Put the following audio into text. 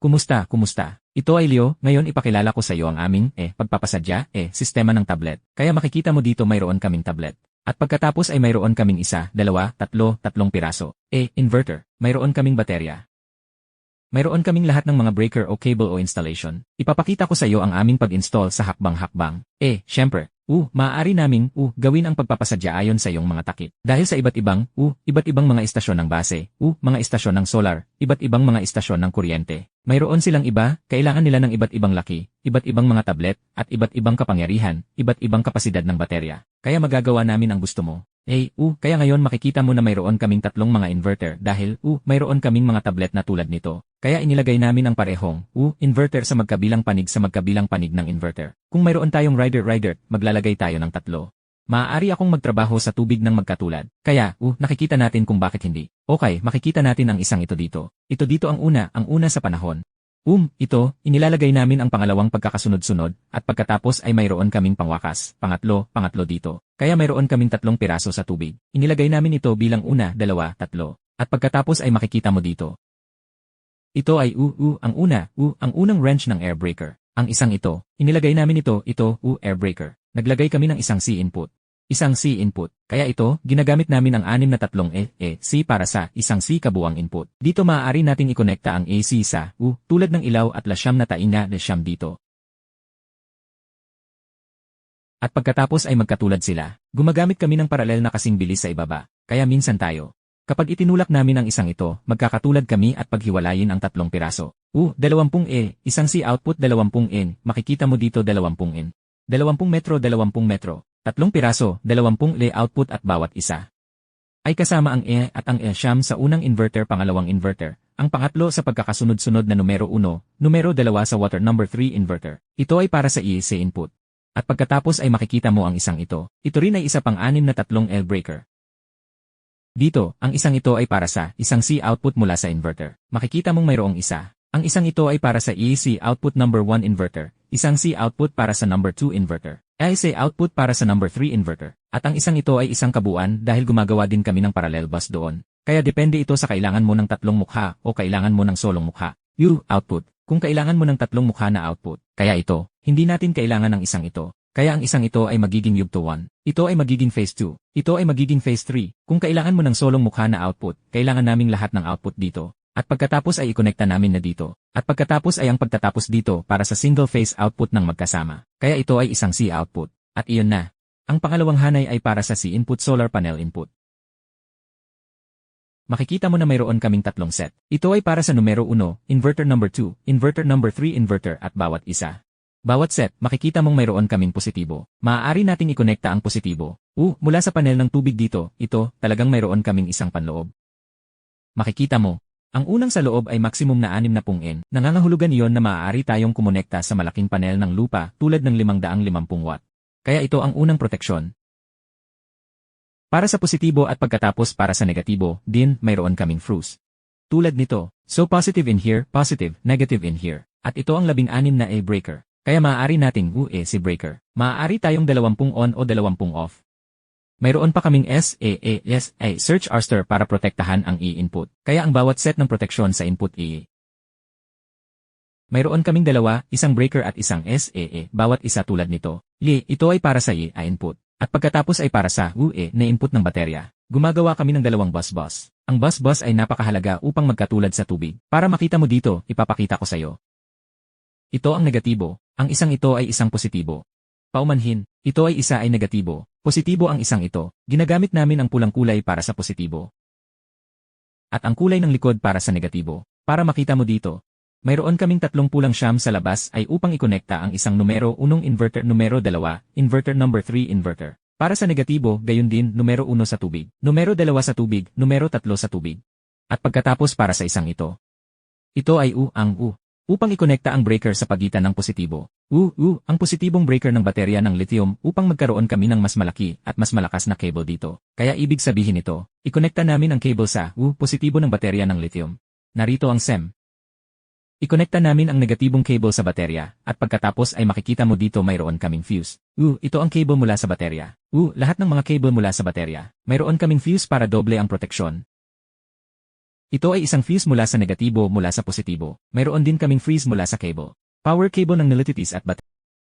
Kumusta, kumusta? Ito ay Leo, ngayon ipakilala ko sa iyo ang aming, eh, pagpapasadya, eh, sistema ng tablet. Kaya makikita mo dito mayroon kaming tablet. At pagkatapos ay mayroon kaming isa, dalawa, tatlo, tatlong piraso. Eh, inverter. Mayroon kaming baterya. Mayroon kaming lahat ng mga breaker o cable o installation. Ipapakita ko sa iyo ang aming pag-install sa hakbang-hakbang. Eh, syempre, uh, maaari naming, uh, gawin ang pagpapasadya ayon sa iyong mga takip. Dahil sa iba't ibang, uh, iba't ibang mga istasyon ng base, uh, mga istasyon ng solar, iba't ibang mga istasyon ng kuryente. Mayroon silang iba, kailangan nila ng iba't ibang laki, iba't ibang mga tablet, at iba't ibang kapangyarihan, iba't ibang kapasidad ng baterya. Kaya magagawa namin ang gusto mo. Eh, uh, kaya ngayon makikita mo na mayroon kaming tatlong mga inverter dahil, uh, mayroon kaming mga tablet na tulad nito. Kaya inilagay namin ang parehong, uh, inverter sa magkabilang panig sa magkabilang panig ng inverter. Kung mayroon tayong rider-rider, maglalagay tayo ng tatlo. Maaari akong magtrabaho sa tubig ng magkatulad. Kaya, uh, nakikita natin kung bakit hindi. Okay, makikita natin ang isang ito dito. Ito dito ang una, ang una sa panahon. Um, ito, inilalagay namin ang pangalawang pagkakasunod-sunod, at pagkatapos ay mayroon kaming pangwakas, pangatlo, pangatlo dito. Kaya mayroon kaming tatlong piraso sa tubig. Inilagay namin ito bilang una, dalawa, tatlo. At pagkatapos ay makikita mo dito. Ito ay u, u, ang una, u, ang unang wrench ng air breaker. Ang isang ito, inilagay namin ito, ito, u, air breaker. Naglagay kami ng isang C input. Isang C input. Kaya ito, ginagamit namin ang anim na tatlong E, E, C para sa isang C kabuang input. Dito maaari nating ikonekta ang AC sa U, tulad ng ilaw at lasyam na taina na siyam dito. At pagkatapos ay magkatulad sila, gumagamit kami ng paralel na kasing bilis sa ibaba, kaya minsan tayo. Kapag itinulak namin ang isang ito, magkakatulad kami at paghiwalayin ang tatlong piraso. U, 20 E, isang C output 20 N, makikita mo dito 20 N. 20 metro 20 metro, tatlong piraso, 20 Le output at bawat isa. Ay kasama ang E at ang E siyam sa unang inverter pangalawang inverter, ang pangatlo sa pagkakasunod-sunod na numero 1, numero 2 sa water number 3 inverter. Ito ay para sa EC input. At pagkatapos ay makikita mo ang isang ito. Ito rin ay isa pang anim na tatlong L breaker. Dito, ang isang ito ay para sa isang C output mula sa inverter. Makikita mong mayroong isa. Ang isang ito ay para sa EC output number 1 inverter, isang C output para sa number 2 inverter, EC output para sa number 3 inverter, at ang isang ito ay isang kabuuan dahil gumagawa din kami ng parallel bus doon. Kaya depende ito sa kailangan mo ng tatlong mukha o kailangan mo ng solong mukha. U output, kung kailangan mo ng tatlong mukha na output. Kaya ito, hindi natin kailangan ng isang ito. Kaya ang isang ito ay magiging yugto 1. Ito ay magiging phase 2. Ito ay magiging phase 3. Kung kailangan mo ng solong mukha na output, kailangan naming lahat ng output dito. At pagkatapos ay ikonekta namin na dito. At pagkatapos ay ang pagtatapos dito para sa single phase output ng magkasama. Kaya ito ay isang C output. At iyon na. Ang pangalawang hanay ay para sa C input solar panel input. Makikita mo na mayroon kaming tatlong set. Ito ay para sa numero 1, inverter number 2, inverter number 3 inverter at bawat isa. Bawat set, makikita mong mayroon kaming positibo. Maaari nating ikonekta ang positibo. Uh, mula sa panel ng tubig dito, ito, talagang mayroon kaming isang panloob. Makikita mo, ang unang sa loob ay maximum na 60 N. Nangangahulugan iyon na maaari tayong kumonekta sa malaking panel ng lupa tulad ng 550 watt. Kaya ito ang unang proteksyon. Para sa positibo at pagkatapos para sa negatibo, din, mayroon kaming fruits. Tulad nito, so positive in here, positive, negative in here. At ito ang labing-anim na A breaker. Kaya maaari nating UE si breaker. Maaari tayong 20 on o 20 off. Mayroon pa kaming SAASA search arster para protektahan ang E-input. Kaya ang bawat set ng proteksyon sa input E. Mayroon kaming dalawa, isang breaker at isang SAA, bawat isa tulad nito. Li, ito ay para sa E input. At pagkatapos ay para sa UE na input ng baterya. Gumagawa kami ng dalawang bus-bus. Ang bus-bus ay napakahalaga upang magkatulad sa tubig. Para makita mo dito, ipapakita ko sa iyo. Ito ang negatibo, ang isang ito ay isang positibo. Paumanhin, ito ay isa ay negatibo, positibo ang isang ito, ginagamit namin ang pulang kulay para sa positibo. At ang kulay ng likod para sa negatibo. Para makita mo dito, mayroon kaming tatlong pulang siyam sa labas ay upang ikonekta ang isang numero unong inverter numero dalawa, inverter number 3 inverter. Para sa negatibo, gayon din, numero 1 sa tubig, numero 2 sa tubig, numero 3 sa tubig. At pagkatapos para sa isang ito. Ito ay U ang U upang ikonekta ang breaker sa pagitan ng positibo. Uh, ang positibong breaker ng baterya ng lithium upang magkaroon kami ng mas malaki at mas malakas na cable dito. Kaya ibig sabihin ito, ikonekta namin ang cable sa uh, positibo ng baterya ng lithium. Narito ang SEM. Ikonekta namin ang negatibong cable sa baterya, at pagkatapos ay makikita mo dito mayroon kaming fuse. Uh, ito ang cable mula sa baterya. Uh, lahat ng mga cable mula sa baterya. Mayroon kaming fuse para doble ang proteksyon. Ito ay isang fuse mula sa negatibo mula sa positibo. Mayroon din kaming freeze mula sa cable. Power cable ng Nilititis at bat